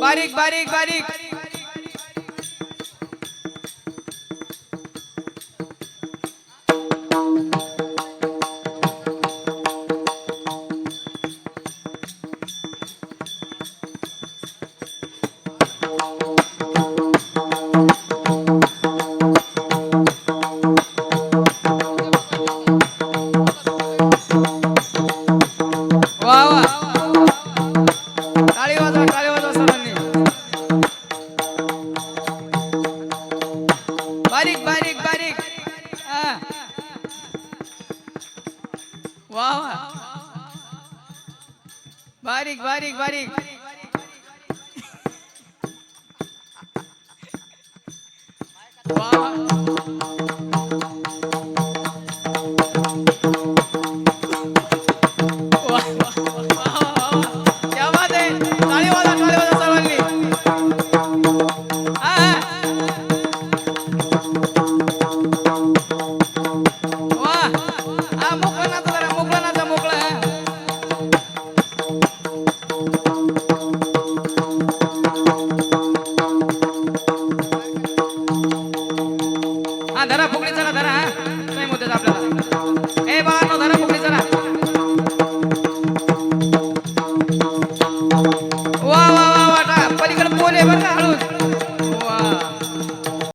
बारीक बारीक बारीक बारीक बारीक बारीक। वा बारीक धरा फुगडी चला धरा नाही मुद्द्याचा आपल्याला. ए बाळा धरा फुगडी चला. वा वा वा वाटा पलीकडे पोल बरं हळूच.